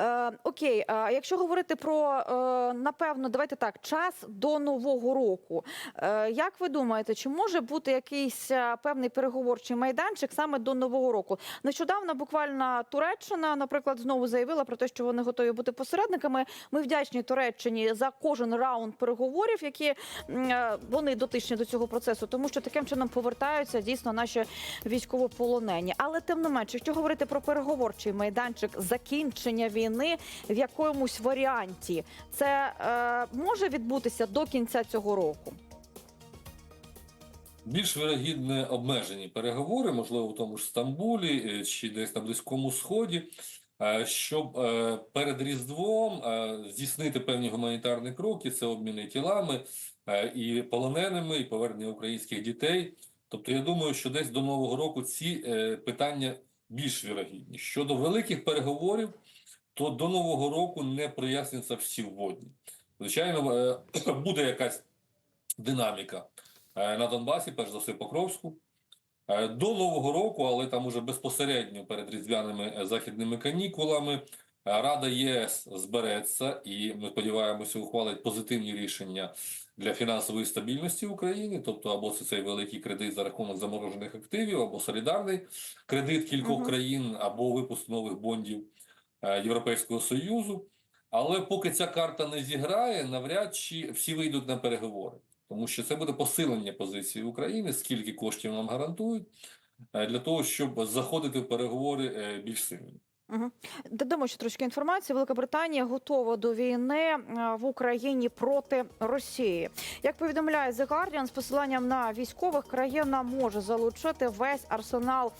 Е, окей, а якщо говорити про е, напевно, давайте так, час до нового року. Е, як ви думаєте, чи може бути якийсь е, певний переговорчий майданчик саме до нового року? Нещодавно буквально Туреччина, наприклад, знову заявила про те, що вони готові бути посередниками. Ми вдячні Туреччині за кожен раунд переговорів, які е, вони дотичні до цього процесу, тому що таким чином повертаються дійсно наші військовополонені. Але тим не менше, якщо говорити про переговорчий майданчик закінчення війни в якомусь варіанті, це е, може відбутися до кінця цього року. Більш вирогідне обмежені переговори, можливо, в тому ж Стамбулі е, чи десь на Близькому Сході, е, щоб е, перед Різдвом здійснити певні гуманітарні кроки, це обміни тілами і полоненими, і повернення українських дітей. Тобто, я думаю, що десь до Нового року ці питання більш вірогідні. Щодо великих переговорів, то до Нового року не проясняться всі вводні. Звичайно, е, буде якась динаміка е, на Донбасі, перш за все Покровську. Е, До Нового року, але там уже безпосередньо перед різдвяними західними канікулами, Рада ЄС збереться і ми сподіваємося, ухвалить позитивні рішення для фінансової стабільності України, тобто або це цей великий кредит за рахунок заморожених активів, або солідарний кредит кількох Мгм. країн, або випуск нових бондів Європейського Союзу. Але поки ця карта не зіграє, навряд чи всі вийдуть на переговори, тому що це буде посилення позиції України, скільки коштів нам гарантують, е, для того, щоб заходити в переговори е, більш сильно. Угу. Додамо ще трошки інформації. Велика Британія готова до війни е, в Україні проти Росії. Як повідомляє The Guardian, з посиланням на військових країна може залучити весь арсенал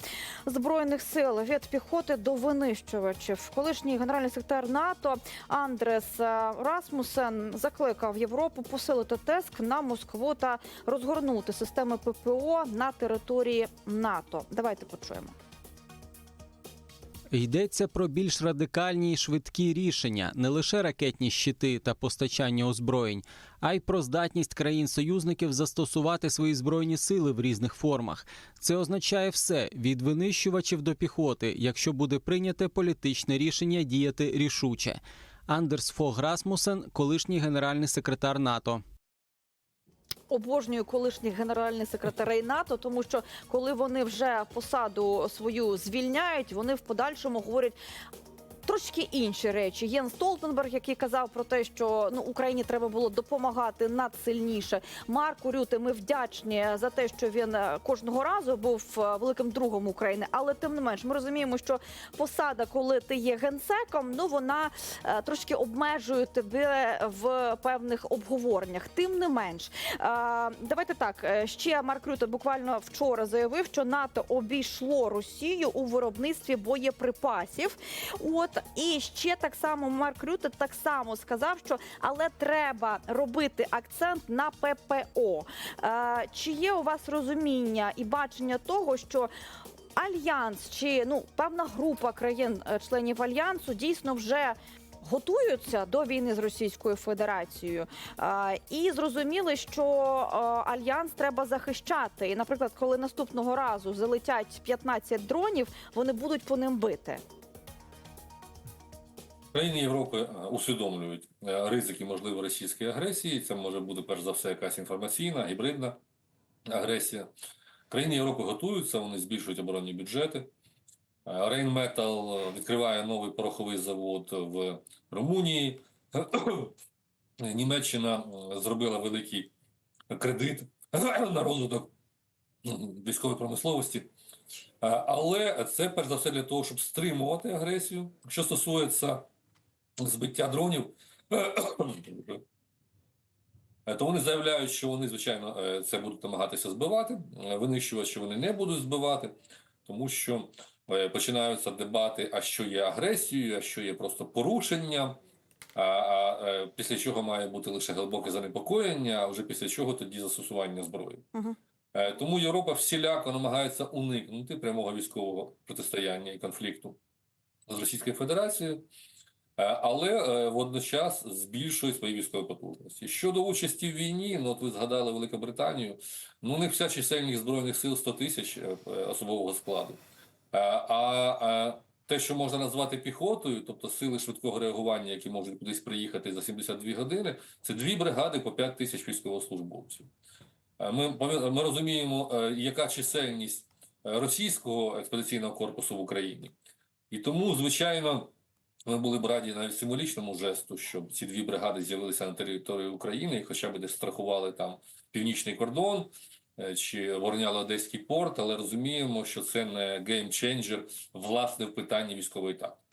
збройних сил від піхоти до винищувачів. Колишній генеральний секретар НАТО Андрес е, Расмусен закликав Європу посилити тиск на Москву та розгорнути системи ППО на території НАТО. Давайте почуємо. Йдеться про більш радикальні і швидкі рішення, не лише ракетні щити та постачання озброєнь, а й про здатність країн-союзників застосувати свої збройні сили в різних формах. Це означає все від винищувачів до піхоти, якщо буде прийняте політичне рішення діяти рішуче. Андерс Фог Расмусен, колишній генеральний секретар НАТО. Обожнюю колишніх генеральних секретарей НАТО, тому що коли вони вже посаду свою звільняють, вони в подальшому говорять. Трошки інші речі. Єн Столтенберг, який казав про те, що ну Україні треба було допомагати надсильніше. Марку Рюте, ми вдячні за те, що він е, кожного разу був е, великим другом України. Але тим не менш, ми розуміємо, що посада, коли ти є генсеком, ну вона е, трошки обмежує тебе в певних обговореннях. Тим не менш, давайте так. Ще Марк Рюте буквально вчора заявив, що НАТО обійшло Росію у виробництві боєприпасів. От і ще так само Марк Рюте так само сказав, що але треба робити акцент на ППО. Е, чи є у вас розуміння і бачення того, що альянс чи ну певна група країн-членів альянсу дійсно вже готуються до війни з Російською Федерацією Е, і зрозуміли, що е, альянс треба захищати. І, наприклад, коли наступного разу залетять 15 дронів, вони будуть по ним бити. Країни Європи е, усвідомлюють е, ризики можливої російської агресії. Це може бути перш за все якась інформаційна, гібридна агресія. Країни Європи готуються, вони збільшують оборонні бюджети. Рейнметал відкриває новий пороховий завод в Румунії. Німеччина е, зробила великий кредит на розвиток військової промисловості. Але це перш за все для того, щоб стримувати агресію. Що стосується збиття дронів, е, то вони заявляють, що вони, звичайно, е, це будуть намагатися збивати. Е, Винищувачі вони не будуть збивати, тому що починаються дебати, а що є агресією, а що є просто порушенням. А, а після чого має бути лише глибоке занепокоєння, а вже після чого тоді застосування зброї. Е, Тому Європа всіляко намагається уникнути прямого військового протистояння і конфлікту з Російською Федерацією, але е, водночас збільшує свої військові потужності. Щодо участі в війні, ну от ви згадали Великобританію, ну них вся чисельність збройних сил 100 тисяч е, е, особового складу. Е, А е, те, що можна назвати піхотою, тобто сили швидкого реагування, які можуть кудись приїхати за 72 години, це дві бригади по 5 тисяч військовослужбовців. Е, Ми, ми розуміємо, е, яка чисельність е, російського експедиційного корпусу в Україні. І тому, звичайно, ми були б раді навіть символічному жесту, щоб ці дві бригади з'явилися на території України і хоча б не страхували там північний кордон е, чи обороняли Одеський порт, але розуміємо, що це не геймченджер власне в питанні військової тактики.